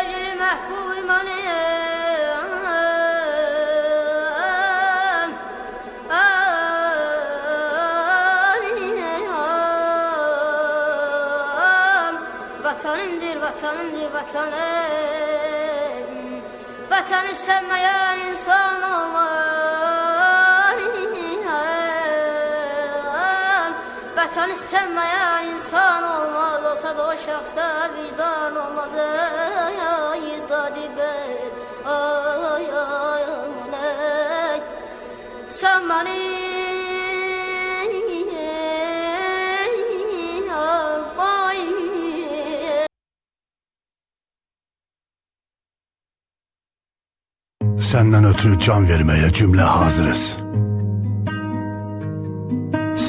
Sevgili mehbub imanım. Vatanımdır, vatanımdır, vatanım. Vatanı sevmeyen insan olmaz Vatanı sevmeyen insan olmaz Olsa da o şahsta vicdan olmaz Ay ay dadibet Ay ay ay aman ey Sen beni Senden ötürü can vermeye cümle hazırız.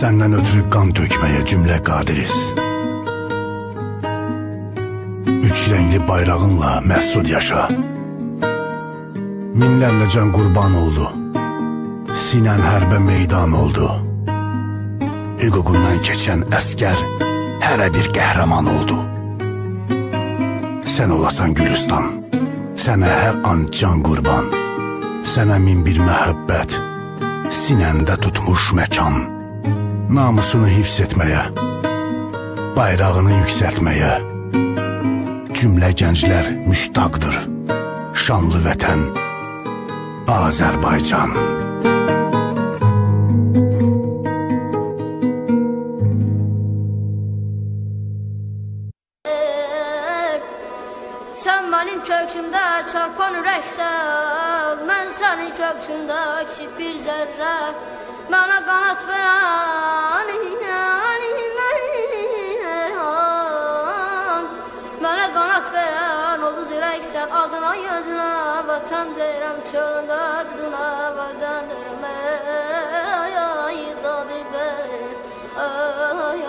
Senden ötürü kan dökmeye cümle kadiriz. Üç renkli bayrağınla mesut yaşa. Minlerle can kurban oldu. Sinen herbe meydan oldu. Hüququndan keçen əskər hərə bir qəhrəman oldu. Sən olasan Gülüstan, sənə hər an can qurban. Sənə min bir məhəbbət, sinəndə tutmuş məkan. Namusunu hifz etməyə, bayrağını yüksəltməyə. Cümlə gənclər müştaqdır. Şanlı vətən, Azərbaycan. Benim kökümde çarpan yüreksen Ben senin kökünde küçük bir zerre Bana kanat veren Bana kanat veren oldu direksen Adına yazına vatan derim Çölünde adına vatan derim Ey ay dadı ben Ay